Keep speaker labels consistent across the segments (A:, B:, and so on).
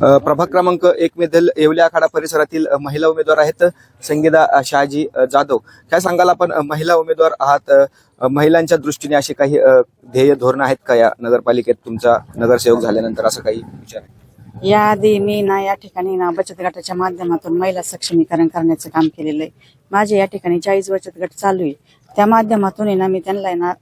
A: प्रभाग क्रमांक एक मधील येवले आखाडा परिसरातील महिला उमेदवार आहेत संगीता शहाजी जाधव. काय सांगाल आपण? महिला उमेदवार आहात महिलांच्या दृष्टीने अशी काही ध्येय धोरण आहेत का या नगरपालिकेत? तुमचा नगरसेवक झाल्यानंतर असं काही विचार या
B: याआधी मी ना या ठिकाणी ना बचत गटाच्या माध्यमातून महिला सक्षमीकरण करण्याचं काम केलेलं आहे. माझे या ठिकाणी चाळीस बचत गट चालू आहे. त्या माध्यमातून ना मी त्यांना ना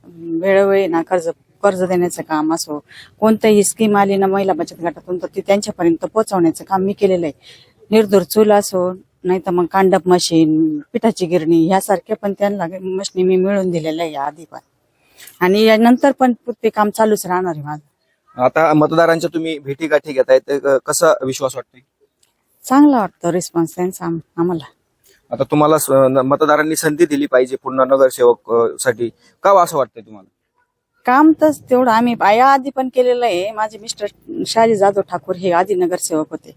B: वेळोवेळी ना कर्ज कर्ज देण्याचं काम असो कोणतंही स्कीम आली ना महिला बचत गटातून तर ती त्यांच्यापर्यंत पोहोचवण्याचं काम मी केलेलं आहे. निर्दूर चूल असो नाही तर मग कांडप मशीन पिठाची गिरणी ह्यासारख्या पण त्यांना मशिनी मी मिळवून दिलेल्या आहे आधी पण. आणि यानंतर पण ते काम चालूच राहणार आहे माझं.
A: आता मतदारांच्या तुम्ही भेटी गाठी घेताय तर कसा विश्वास वाटतोय?
B: चांगला वाटतो रिस्पॉन्स त्यांचा आम- आम्हाला.
A: आता तुम्हाला स- मतदारांनी संधी दिली पाहिजे पुन्हा नगरसेवक अ, साठी. का असं वाटतंय तुम्हाला?
B: काम तर तेवढं आम्ही या आधी पण केलेलं आहे. माझे मिस्टर शहाजी जाधव ठाकूर हे आधी नगरसेवक होते.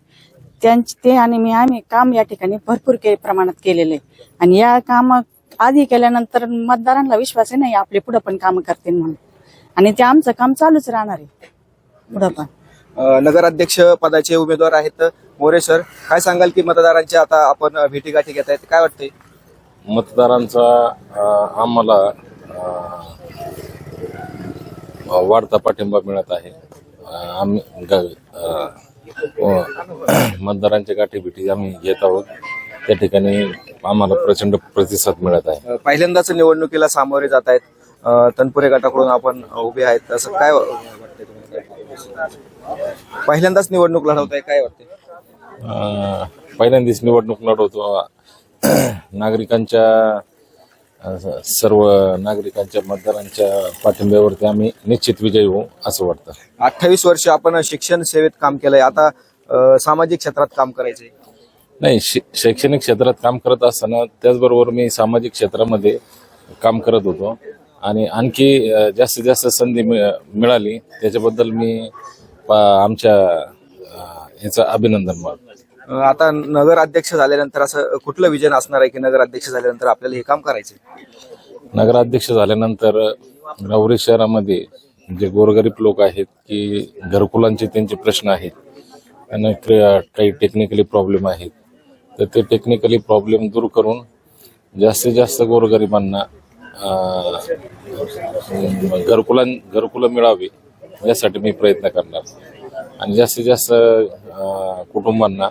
B: त्यांचे ते आणि मी आम्ही काम या ठिकाणी भरपूर के प्रमाणात केलेलं. आहे आणि या काम आधी केल्यानंतर मतदारांना विश्वास आहे नाही आपले पुढे पण काम करतील म्हणून. आणि ते आमचं काम चालूच राहणार आहे. पुढं पण.
A: नगराध्यक्ष पदाचे उमेदवार आहेत मोरे सर. काय सांगाल की मतदारांच्या आता आपण भेटीगाठी घेत आहेत काय वाटतंय?
C: मतदारांचा अ, आम्हाला वाढता पाठिंबा मिळत आहे. आम्ही व मतदारांच्या गाठीभेटी आम्ही घेत आहोत. त्या ठिकाणी आम्हाला प्रचंड प्रतिसाद मिळत आहे.
A: पहिल्यांदाच निवडणुकीला सामोरे जात आहेत. तनपुरे गटाकडून आपण उभे आहेत. असं काय वाटतंय? पहिल्यांदाच निवडणूक लढवताय काय वाटतंय?
C: अ, पहिल्यांदाच निवडणूक लढवतो. नागरिकांच्या सर्व नागरिकांच्या मतदारांच्या पाठिंब्यावरती आम्ही निश्चित विजयी होऊ असं वाटतं.
A: अठ्ठावीस वर्ष आपण शिक्षण सेवेत काम केलंय. आता अ, सामाजिक क्षेत्रात काम करायचंय.
C: नाही शै- शैक्षणिक क्षेत्रात काम करत असताना त्याचबरोबर मी सामाजिक क्षेत्रामध्ये काम करत होतो. आणि आणखी अ, जास्तीत जास्त संधी मिळ- मिळाली. त्याच्याबद्दल मी पा- आमच्या याचं अभिनंदन
A: अ, आता नगराध्यक्ष झाल्यानंतर असं कुठलं विजन असणार आहे की नगराध्यक्ष झाल्यानंतर आपल्याला हे काम करायचंय?
C: नगराध्यक्ष झाल्यानंतर राहुरी शहरामध्ये जे गोरगरीब लोक आहेत की घरकुलांचे त्यांचे प्रश्न आहेत क्रि- काही टेक्निकली प्रॉब्लेम आहेत. तर ते टेक्निकली प्रॉब्लेम दूर करून जास्तीत जास्त गोरगरिबांना अं, घरकुलां घरकुलं मिळावी यासाठी मी प्रयत्न करणार. आणि जास्तीत जास्त कुटुंबांना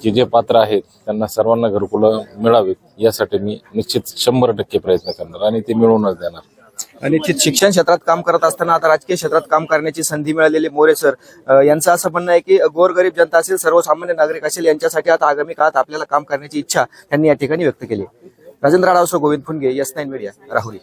C: जे जे पात्र आहेत त्यांना सर्वांना घरकुलं मिळावीत यासाठी मी निश्चित शंभर टक्के प्रयत्न करणार आणि ते मिळवूनच देणार.
A: आणि शिक्षण क्षेत्रात काम करत असताना आता राजकीय क्षेत्रात काम करण्याची संधी मिळालेली मोरे सर. यांचं असं म्हणणं आहे की गोरगरीब जनता असेल सर्वसामान्य नागरिक असेल यांच्यासाठी आता आगामी काळात आपल्याला काम करण्याची इच्छा त्यांनी या ठिकाणी व्यक्त केली Rajendra आडावसो Govind Phunge yes nine media Rahuri.